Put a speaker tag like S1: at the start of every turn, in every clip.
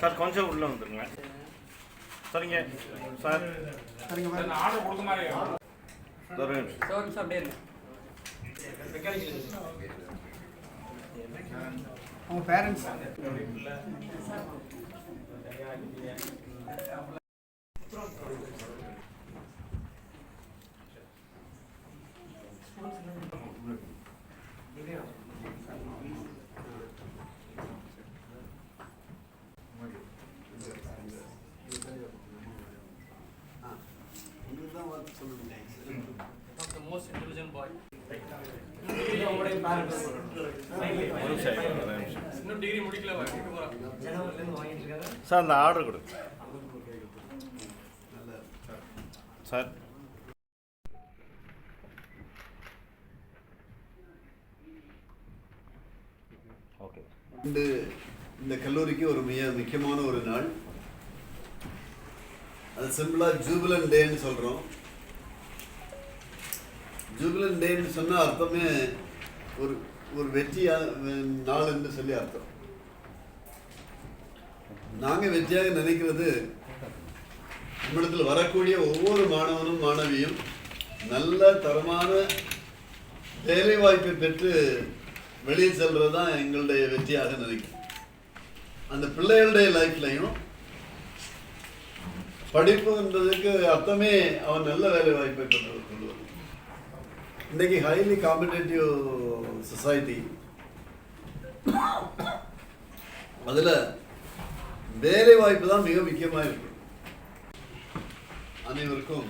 S1: Sir கொஞ்சம் உள்ள வந்துருங்க. சரிங்க சார்.
S2: சரிங்க பாரு.
S3: ஆர்டர் கொடுத்த மாதிரி
S1: ஒரு நிமிஷம்.
S4: சார் நிமிஷம் அப்படியே இருங்க
S2: அவங்க பேரண்ட்ஸ்
S4: சார்
S1: சார் அந்த ஆர்டர் கொடுங்க சார். ஓகே.
S5: இந்த இந்த கல்லூரிக்கு ஒரு மிக முக்கியமான ஒரு நாள். அது சிம்பிளா ஜூபிலன் டேன்னு சொல்றோம். ஜூபிலன் டேன்னு சொன்னா அர்த்தமே ஒரு ஒரு வெற்றியா நாள் என்று சொல்லி அர்த்தம். நாங்கள் வெற்றியாக நினைக்கிறது நம்மிடத்தில் வரக்கூடிய ஒவ்வொரு மாணவனும் மாணவியும் நல்ல தரமான வேலை வாய்ப்பை பெற்று வெளியே செல்வது தான் எங்களுடைய வெற்றியாக நினைக்கும் அந்த பிள்ளைகளுடைய லைஃப்லையும் படிப்புன்றதுக்கு அர்த்தமே அவன் நல்ல வேலை வாய்ப்பை பெற்று கொள்வது இன்றைக்கி ஹைலி காம்படேட்டிவ் சொசைட்டி அதில் வேலை வாய்ப்பு தான் மிக முக்கியமாக இருக்கு. அனைவருக்கும்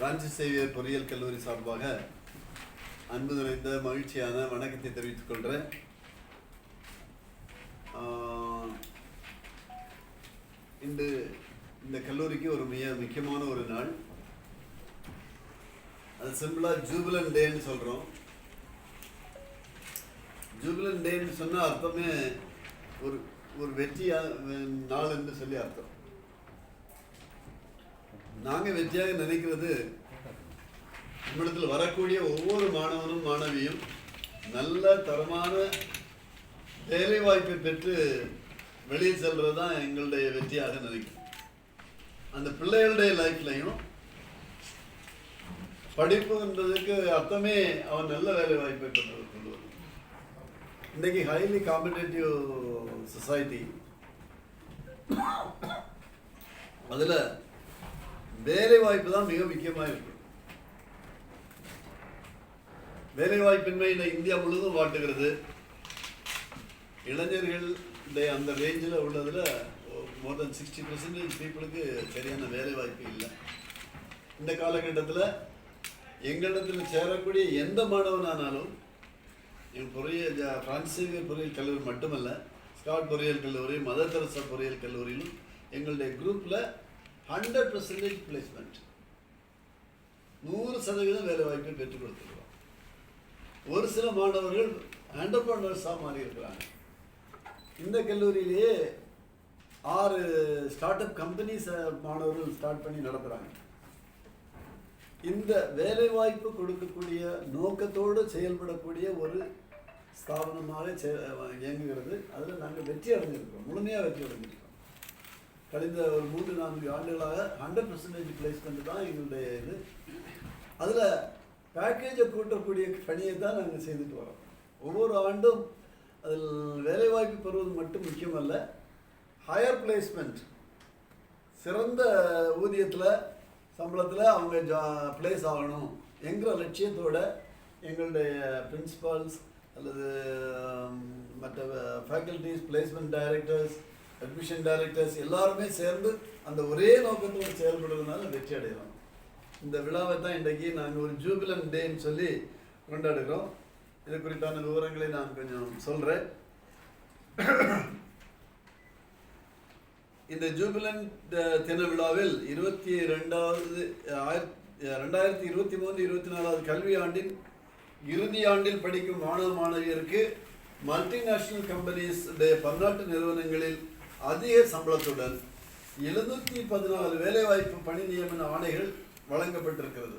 S5: ராஞ்சி சேவியர் பொறியியல் கல்லூரி சார்பாக அன்பு நிறைந்த மகிழ்ச்சியான வணக்கத்தை தெரிவித்துக் கொள்கிறேன் இன்று இந்த கல்லூரிக்கு ஒரு மிக முக்கியமான ஒரு நாள். அது சிம்பிளாக ஜூபிலன் டேன்னு சொல்கிறோம் ஜூபிலன் டேன்னு சொன்னால் அர்த்தமே ஒரு ஒரு வெற்றியா நாள் என்று சொல்லி அர்த்தம். நாங்க வெற்றியாக நினைக்கிறது நம்மிடத்தில் வரக்கூடிய ஒவ்வொரு மாணவனும் மாணவியும் நல்ல தரமான வேலை வாய்ப்பை பெற்று வெளியே செல்றது தான் எங்களுடைய வெற்றியாக நினைக்கும் அந்த பிள்ளைகளுடைய லைஃப்லையும் படிப்புன்றதுக்கு அர்த்தமே அவன் நல்ல வேலை வாய்ப்பை பெற்று கொள்வது இன்னைக்கு ஹைலி காம்படேட்டிவ் சொசைட்டி அதில் வேலை வாய்ப்பு தான் மிக முக்கியமாக இருக்கு. வேலை வாய்ப்பின்மையில் இந்தியா முழுவதும் வாட்டுகிறது. இளைஞர்கள் அந்த ரேஞ்சில் உள்ளதில் மோர் தென் சிக்ஸ்டி பர்சன்டேஜ் பீப்புளுக்கு சரியான வேலை வாய்ப்பு இல்லை. இந்த காலகட்டத்தில் எங்களிடத்தில் சேரக்கூடிய எந்த மாணவனானாலும் என் பொறியியல் ஜ- பொறியியல் கல்லூரி மட்டுமல்ல ஸ்காட் பொறியியல் கல்லூரி மதர் தெரசா பொறியியல் கல்லூரியிலும் எங்களுடைய குரூப்பில் ஹண்ட்ரட் பர்சன்டேஜ் பிளேஸ்மெண்ட் நூறு சதவீதம் வேலை வாய்ப்பை பெற்றுக் கொடுத்துருக்கோம் ஒரு சில மாணவர்கள் ஆண்டர்பிரனர்ஸாக மாறி இருக்கிறாங்க. இந்த கல்லூரியிலேயே ஆறு ஸ்டார்ட் அப் கம்பெனிஸ் மாணவர்கள் ஸ்டார்ட் பண்ணி நடத்துகிறாங்க இந்த வேலை வாய்ப்பு கொடுக்கக்கூடிய நோக்கத்தோடு செயல்படக்கூடிய ஒரு ஸ்தாபனமாகவே செ- இயங்குகிறது. அதில் நாங்கள் வெற்றி அடைஞ்சிருக்கிறோம். முழுமையாக வெற்றி அடைஞ்சிருக்கோம் கழிந்த ஒரு மூன்று நான்கு ஆண்டுகளாக ஹண்ட்ரட் பர்சன்டேஜ் பிளேஸ்மெண்ட் தான் எங்களுடைய இது. அதில் பேக்கேஜை கூட்டக்கூடிய பணியை தான் நாங்கள் செய்துட்டு வரோம். ஒவ்வொரு ஆண்டும் அதில் வேலைவாய்ப்பு பெறுவது மட்டும் முக்கியமல்ல. ஹையர் பிளேஸ்மெண்ட் சிறந்த ஊதியத்தில் சம்பளத்தில் அவங்க ஜா பிளேஸ் ஆகணும் என்கிற லட்சியத்தோடு எங்களுடைய பிரின்சிபால்ஸ் அல்லது மற்ற faculties placement directors admission directors எல்லாருமே சேர்ந்து அந்த ஒரே நோக்கத்தோடு செயல்படுறதுனால வெற்றி அடைகிறோம் இந்த விழாவை தான் இன்றைக்கி நாங்கள் ஒரு ஜூபிலன் டேன்னு சொல்லி கொண்டாடுகிறோம். இது குறித்தான விவரங்களை நான் கொஞ்சம் சொல்கிறேன் இந்த ஜூபிலன் தின விழாவில் இருபத்தி ரெண்டாவது ஆயிரத்தி ரெண்டாயிரத்தி இருபத்தி மூணு இருபத்தி நாலாவது கல்வி ஆண்டின் இறுதி ஆண்டில் படிக்கும் மாணவ மாணவியருக்கு மல்டிநேஷனல் கம்பெனிஸ் பன்னாட்டு நிறுவனங்களில் அதிக சம்பளத்துடன் எழுநூற்றி பதினாலு வேலைவாய்ப்பு பணி நியமன ஆணைகள் வழங்கப்பட்டிருக்கிறது.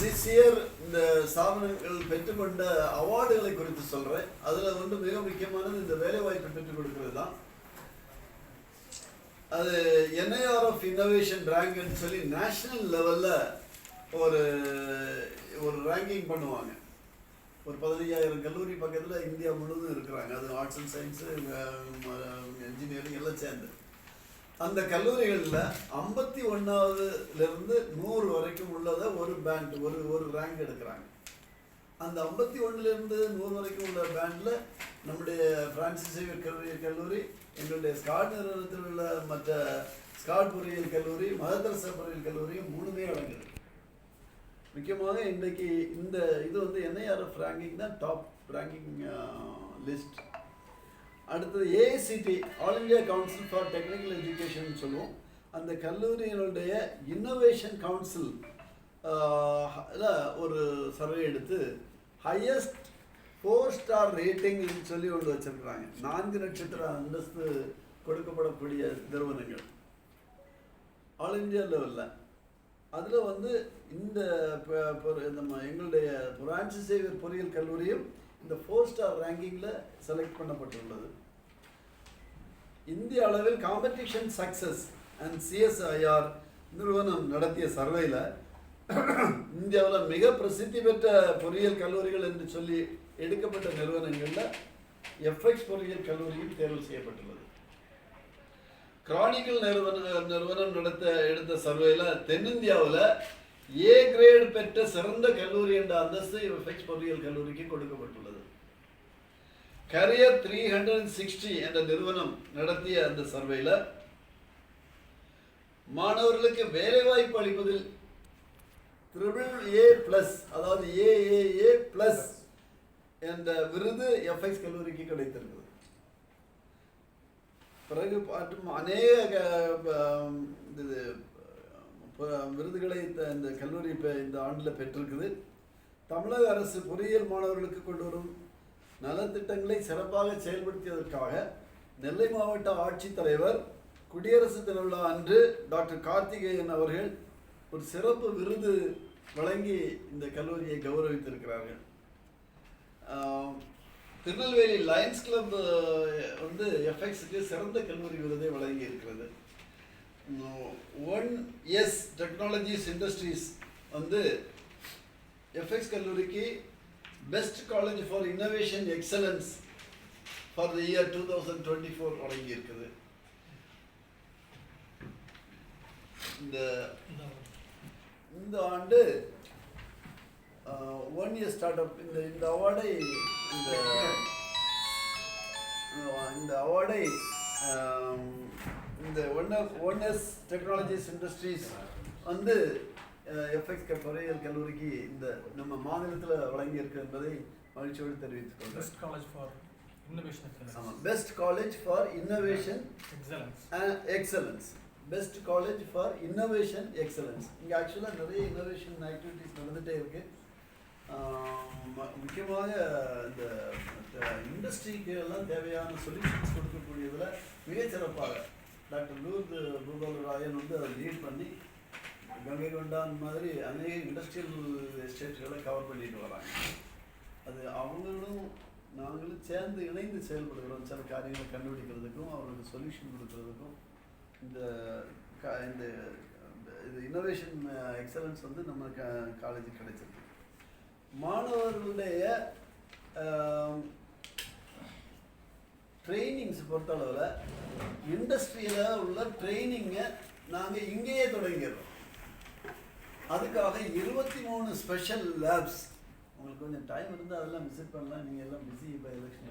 S5: திஸ் இயர் இந்த ஸ்தாபனங்கள் பெற்றுக்கொண்ட அவார்டுகளை குறித்து சொல்றேன். அதுல வந்து மிக முக்கியமானது இந்த வேலைவாய்ப்பு பெற்றுக் கொடுக்கிறது தான். அது என்ஐஆர் ஆஃப் இன்னோவேஷன் ரேங்க்னு சொல்லி நேஷனல் லெவல்ல ஒரு ஒரு ரேங்கிங் பண்ணுவாங்க. ஒரு பதினஞ்சாயிரம் கல்லூரி பக்கத்தில் இந்தியா முழுவதும் இருக்கிறாங்க. அது ஆர்ட்ஸ் அண்ட் சயின்ஸு இன்ஜினியரிங் எல்லாம் சேர்ந்து. அந்த கல்லூரிகளில் ஐம்பத்தி ஒன்றாவதுலேருந்து நூறு வரைக்கும் உள்ளதை ஒரு பேண்ட் ஒரு ஒரு ரேங்க் எடுக்கிறாங்க. அந்த ஐம்பத்தி ஒன்றுலேருந்து நூறு வரைக்கும் உள்ள பேண்டில் நம்முடைய பிரான்சிஸ் சேவியர் கல்லூரி கல்லூரி எங்களுடைய ஸ்காட் நிறுவனத்தில் உள்ள மற்ற ஸ்காட் பொறியியல் கல்லூரி மதரசா பொறியியல் கல்லூரியும் மூணுமே அடங்குது முக்கியமாக இன்றைக்கு இந்த இது வந்து என்ஐஆர்எஃப் ரேங்கிங் தான் டாப் ரேங்கிங் லிஸ்ட் அடுத்தது AICTE all India council for technical education சொல்லுவோம். அந்த கல்லூரியினுடைய இன்னோவேஷன் கவுன்சில் ஒரு சர்வே எடுத்து ஹையஸ்ட் ஃபோர் ஸ்டார் ரேட்டிங்னு சொல்லி ஒன்று வச்சிருக்கிறாங்க. நான்கு நட்சத்திர அந்தஸ்து கொடுக்கப்படக்கூடிய நிறுவனங்கள். ஆல் இந்தியா லெவலில் அதில் வந்து இந்த நம்ம எங்களுடைய பிரான்சி சேவியர் பொறியியல் கல்லூரியும் இந்த ஃபோர் ஸ்டார் ரேங்கிங்கில் செலக்ட் பண்ணப்பட்டுள்ளது. இந்திய அளவில் காம்படிஷன் சக்சஸ் அண்ட் சிஎஸ்ஐஆர் நிறுவனம் நடத்திய சர்வேல இந்தியாவில் மிக பிரசித்தி பெற்ற பொறியியல் கல்லூரிகள் என்று சொல்லி எடுக்கப்பட்ட நிறுவனங்களில் எஃப்எக்ஸ் பொறியியல் கல்லூரியும் தேர்வு செய்யப்பட்டுள்ளது. கிரானிக்கல் நிறுவன நிறுவனம் நடத்த எடுத்த சர்வேல தென்னிந்தியாவில் ஏ கிரேடு பெற்ற சிறந்த கல்லூரி என்ற அந்தஸ்து எஃப்எக்ஸ் பொறியியல் கல்லூரிக்கு கொடுக்கப்பட்டுள்ளது. கரியர் த்ரீ ஹண்ட்ரட் சிக்ஸ்டி என்ற நிறுவனம் நடத்திய அந்த சர்வேல மாணவர்களுக்கு வேலைவாய்ப்பு அளிப்பதில் ட்ரிபிள் ஏ பிளஸ் அதாவது ஏஏஏ பிளஸ் என்ற விருது எஃப்எக்ஸ் கல்லூரிக்கு கிடைத்திருக்கிறது பிறகு மற்றும் அநேக இது விருதுகளை இந்த இந்த கல்லூரி இப்போ இந்த ஆண்டில் பெற்றிருக்குது. தமிழக அரசு பொறியியல் மாணவர்களுக்கு கொண்டு வரும் நலத்திட்டங்களை சிறப்பாக செயல்படுத்தியதற்காக நெல்லை மாவட்ட ஆட்சித்தலைவர் குடியரசு தின விழா அன்று டாக்டர் கார்த்திகேயன் அவர்கள் ஒரு சிறப்பு விருது வழங்கி இந்த கல்லூரியை கௌரவித்திருக்கிறார்கள். திருநெல்வேலி லயன்ஸ் கிளப் வந்து எஃப்எக்ஸுக்கு சிறந்த கல்லூரி விருதை வழங்கி இருக்கிறது. ஒன் எஸ் டெக்னாலஜிஸ் இண்டஸ்ட்ரீஸ் வந்து எஃப்எக்ஸ் கல்லூரிக்கு best college for innovation excellence for the year two thousand twenty four வழங்கி இருக்குது. இந்த இந்த ஆண்டு ஒன் இயர் ஸ்டார்ட் அப் இந்த இந்த அவார்டை இந்த இந்த அவார்டை இந்த one one S technologies industries வந்து எஃப்எக்ஸ் பொறியியல் கல்லூரிக்கு இந்த நம்ம மாநிலத்தில் வழங்கியிருக்கு என்பதை மகிழ்ச்சியோடு தெரிவித்துக் கொள்கிறேன்.
S3: For innovation excellence.
S5: ஆமாம் best college for innovation
S3: Excellence.
S5: Excellence best college for innovation excellence இங்கே ஆக்சுவலாக நிறைய இன்னோவேஷன் ஆக்டிவிட்டீஸ் நடந்துகிட்டே இருக்கு. ஆம், ம- முக்கியமாக இந்த இண்டஸ்ட்ரிக்கு எல்லாம் தேவையான சொல்யூஷன்ஸ் கொடுக்கக்கூடியதில் மிகச்சிறப்பாக டாக்டர் லூத் பூபால் ராயன் வந்து அதை லீட் பண்ணி கங்கை கொண்டான் மாதிரி அநேக இண்டஸ்ட்ரியல் எஸ்டேட்களை கவர் பண்ணிட்டு வராங்க. அது அவங்களும் நாங்களும் சேர்ந்து இணைந்து செயல்படுகிறோம். சில காரியங்களை கண்டுபிடிக்கிறதுக்கும் அவங்களுக்கு சொல்யூஷன் கொடுக்கறதுக்கும். இந்த க இந்த இது இன்னோவேஷன் எக்ஸலன்ஸ் வந்து நம்ம க காலேஜுக்கு கிடைச்சிருக்கு. மாணவர்களுடைய ட்ரைனிங்ஸ் பொறுத்தளவில் இண்டஸ்ட்ரியில் உள்ள ட்ரைனிங்கை நாங்கள் இங்கேயே தொடங்கிடுறோம். அதுக்காக இருபத்தி மூணு ஸ்பெஷல் லேப்ஸ் உங்களுக்கு கொஞ்சம் டைம் இருந்தால் அதெல்லாம் விசிட் பண்ணலாம். நீங்கள் எல்லாம் பிஸி இப்போ எலெக்ஷன்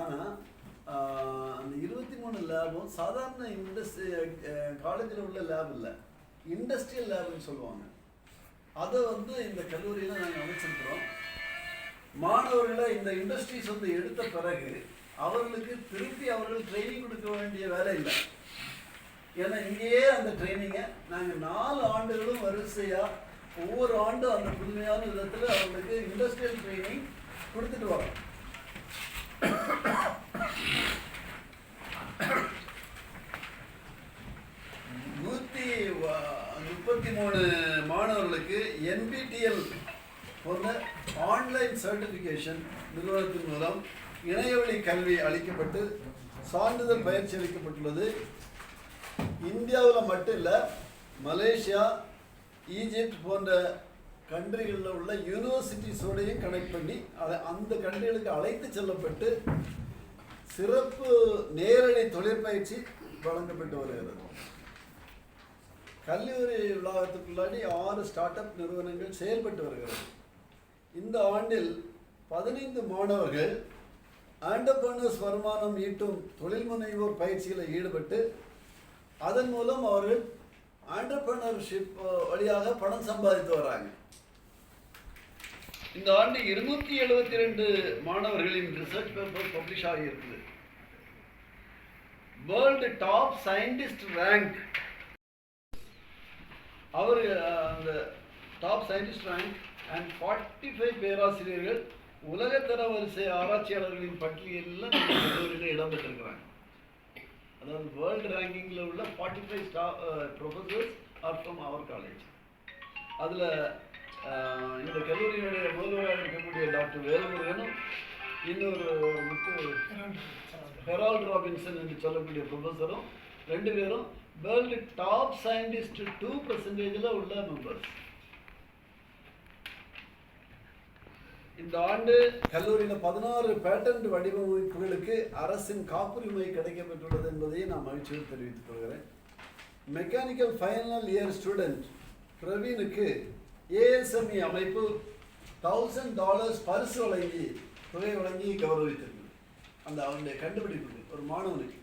S5: ஆனால் அந்த இருபத்தி மூணு லேபும் சாதாரண இண்டஸ்ட்ரி காலேஜில் உள்ள லேப் இல்லை. இண்டஸ்ட்ரியல் லேப்னு சொல்லுவாங்க. அதை வந்து இந்த கல்லூரியில் நாங்கள் அமைச்சிருக்கிறோம். மாணவர்களை இந்த இண்டஸ்ட்ரீஸ் வந்து எடுத்த பிறகு அவர்களுக்கு திருப்பி அவர்கள் ட்ரைனிங் கொடுக்க வேண்டிய வேலை இல்லை. ஏன்னா இங்கேயே அந்த ட்ரைனிங்கை நாங்கள் நாலு ஆண்டுகளும் வரிசையாக ஒவ்வொரு ஆண்டும் அந்த புதுமையான விதத்தில் அவர்களுக்கு இண்டஸ்ட்ரியல் ட்ரைனிங் கொடுத்துட்டு வரோம். நூற்றி முப்பத்தி மூணு மாணவர்கள் என்பிடிஎல் போன்ற ஆன்லைன் சர்டிஃபிகேஷன் நிறுவனத்தின் மூலம் இணையவழி கல்வி அளிக்கப்பட்டு சான்றிதழ் பயிற்சி அளிக்கப்பட்டுள்ளது. இந்தியாவில் மட்டும் இல்லை மலேசியா ஈஜிப்ட் போன்ற கண்ட்ரிகளில் உள்ள யூனிவர்சிட்டிஸோடையும் கனெக்ட் பண்ணி அதை அந்த கண்ட்ரிகளுக்கு அழைத்து செல்லப்பட்டு சிறப்பு நேரடி தொழிற்பயிற்சி வழங்கப்பட்டு வருகிறது. கல்லூரி வளாகத்துக்குள்ளாடி ஆறு ஸ்டார்ட் அப் நிறுவனங்கள் செயல்பட்டு வருகிறது. இந்த ஆண்டில் பதினைந்து மாணவர்கள் ஆண்டர்பிரனர்ஸ் வருமானம் ஈட்டும் தொழில் முனைவோர் பயிற்சியில் ஈடுபட்டு அதன் மூலம் அவர்கள் ஆண்டர்பிரனர்ஷிப் வழியாக பணம் சம்பாதித்து வராங்க. இந்த ஆண்டு இருநூத்தி எழுபத்தி ரெண்டு மாணவர்களின் ரிசர்ச் பேப்பர் பப்ளிஷ் ஆகியிருக்குது. வேர்ல்டு டாப் சயின்டிஸ்ட் ரேங்க் அவர் அந்த top scientist rank and forty five பேராசிரியர்கள் உலகத்தர வரிசை ஆராய்ச்சியாளர்களின் பட்டியலில் கல்லூரியில் இடம்பெற்றிருக்கிறாங்க. அதாவது வேர்ல்டு ரேங்கிங்கில் உள்ள ஃபார்ட்டி ஃபைவ் ஸ்டா professors are from our college அதில் இந்த கல்லூரியினுடைய முதல்வராக இருக்கக்கூடிய டாக்டர் வேலுமுருகனும் இன்னொரு முத்து ஹெரால்ட். ராபின்சன் என்று சொல்லக்கூடிய ப்ரொஃபஸரும் ரெண்டு பேரும் வேர்ல்டு டாப் சயின்டிஸ்ட் டூ பர்சன்டேஜில் உள்ள மெம்பர்ஸ் இந்த ஆண்டு கல்லூரியில் பதினாறு பேட்டன்ட் வடிவமைப்புகளுக்கு அரசின் காப்புரிமை கிடைக்கப்பெற்றுள்ளது என்பதை நான் மகிழ்ச்சியில் தெரிவித்துக் கொள்கிறேன். மெக்கானிக்கல் ஃபைனல் இயர் ஸ்டூடெண்ட் பிரவீனுக்கு ஏஎஸ்எம்இ அமைப்பு தௌசண்ட் டாலர்ஸ் பரிசு வழங்கி தொகை வழங்கி கௌரவித்திருக்கு அந்த அவனுடைய கண்டுபிடிப்புக்கு ஒரு மாணவனுக்கு.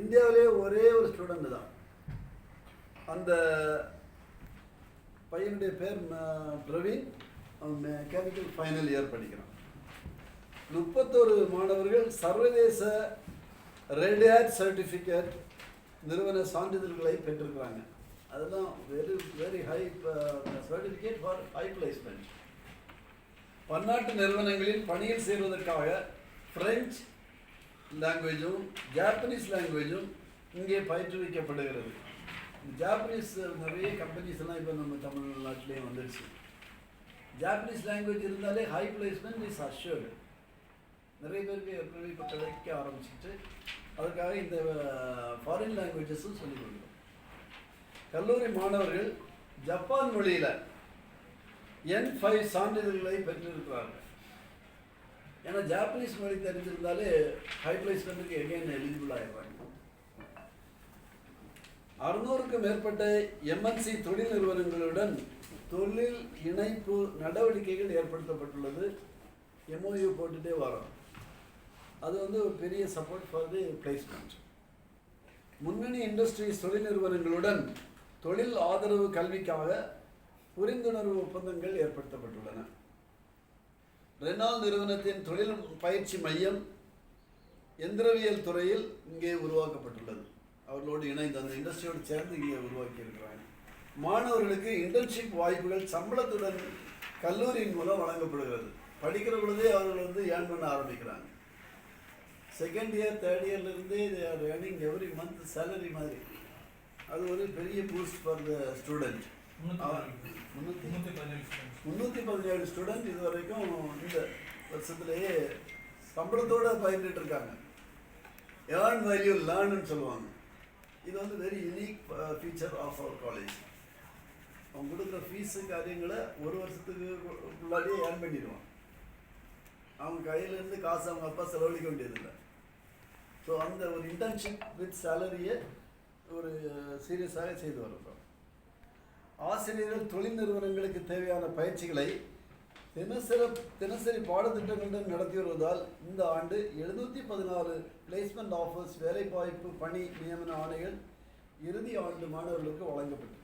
S5: இந்தியாவிலே ஒரே ஒரு ஸ்டூடெண்ட் தான். அந்த பையனுடைய பேர் பிரவீன். அவன் மெக்கானிக்கல் ஃபைனல் இயர் படிக்கிறான். முப்பத்தொரு மாணவர்கள் சர்வதேச ரெட் சர்டிஃபிகேட் நிறுவன சான்றிதழ்களை பெற்றிருக்கிறாங்க. அதெல்லாம் very very high certificate for high placement பன்னாட்டு நிறுவனங்களில் பணியில் சேர்வதற்காக பிரெஞ்சு லாங்குவேஜும் ஜாப்பனீஸ் லாங்குவேஜும் இங்கே பயிற்றுவிக்கப்படுகிறது. ஜாப்பனீஸ் நிறைய கம்பெனிஸ் எல்லாம் இப்போ நம்ம தமிழ்நாட்டிலேயே வந்துடுச்சு ஜாப்பனீஸ் லாங்குவேஜ் இருந்தாலே ஹை பிளேஸ்மெண்ட் இஸ் அஷ்யூர்டு நிறைய பேருக்கு ஏற்கனவே இப்போ கிடைக்க ஆரம்பிச்சிட்டு அதுக்காக இந்த ஃபாரின் லாங்குவேஜஸும் சொல்லிக் கொடுக்குறோம். கல்லூரி மாணவர்கள் ஜப்பான் மொழியில் என் ஃபைவ் சான்றிதழ்களை பெற்றிருக்கிறார்கள். ஏன்னா ஜாப்பனீஸ் மொழி தெரிஞ்சிருந்தாலே ஹை பிளேஸ்மெண்ட்டுக்கு எகைன் எலிஜிபிள் ஆயிடுவாங்க. அறுநூறுக்கும் மேற்பட்ட எம்என்சி தொழில் நிறுவனங்களுடன் தொழில் இணைப்பு நடவடிக்கைகள் ஏற்படுத்தப்பட்டுள்ளது. எம்ஓயு போட்டுட்டே வரோம். அது வந்து ஒரு பெரிய சப்போர்ட் ஃபார் தி பிளேஸ்மெண்ட் முன்னணி இண்டஸ்ட்ரீஸ் தொழில் நிறுவனங்களுடன் தொழில் ஆதரவு கல்விக்காக புரிந்துணர்வு ஒப்பந்தங்கள் ஏற்படுத்தப்பட்டுள்ளன. ரெனால் நிறுவனத்தின் தொழில் பயிற்சி மையம் எந்திரவியல் துறையில் இங்கே உருவாக்கப்பட்டுள்ளது. அவர்களோடு இணைந்து அந்த இண்டஸ்ட்ரியோடு சேர்ந்து இங்கே உருவாக்கியிருக்கிறாங்க. மாணவர்களுக்கு இன்டர்ன்ஷிப் வாய்ப்புகள் சம்பளத்துடன் கல்லூரியின் மூலம் வழங்கப்படுகிறது. படிக்கிற பொழுதே அவர்கள் வந்து ஏர்ன் பண்ண ஆரம்பிக்கிறாங்க. Second year third இயர்லேருந்தே they are earning every month salary மாதிரி. அது ஒரு பெரிய பூஸ்ட் ஃபார் த ஸ்டூடெண்ட் முந்நூற்றி பதினேழு ஸ்டூடெண்ட் இது வரைக்கும் இந்த வருஷத்துலேயே சம்பளத்தோட பயின்றுட்டு இருக்காங்க. ஏர்ன் வேல்யூ லேர்ன்னு சொல்லுவாங்க. இது வந்து very unique feature of our college அவங்க கொடுக்குற ஃபீஸு காரியங்களை ஒரு வருஷத்துக்கு முன்னாடியே ஏர்ன் பண்ணிடுவான் அவங்க கையிலேருந்து காசு அவங்க அப்பா செலவழிக்க வேண்டியதில்லை. ஸோ அந்த ஒரு இன்டர்ன்ஷிப் வித் சேலரியை ஒரு சீரியஸாக செய்து வர்றோம் ஆசிரியர்கள் தொழில் நிறுவனங்களுக்கு தேவையான பயிற்சிகளை தினசரி தினசரி பாடத்திட்டங்களுடன் நடத்தி வருவதால் இந்த ஆண்டு எழுநூற்றி பதினாறு பிளேஸ்மெண்ட் ஆஃபர்ஸ் வேலைவாய்ப்பு பணி நியமன ஆணைகள் இறுதி ஆண்டு மாணவர்களுக்கு வழங்கப்பட்டது.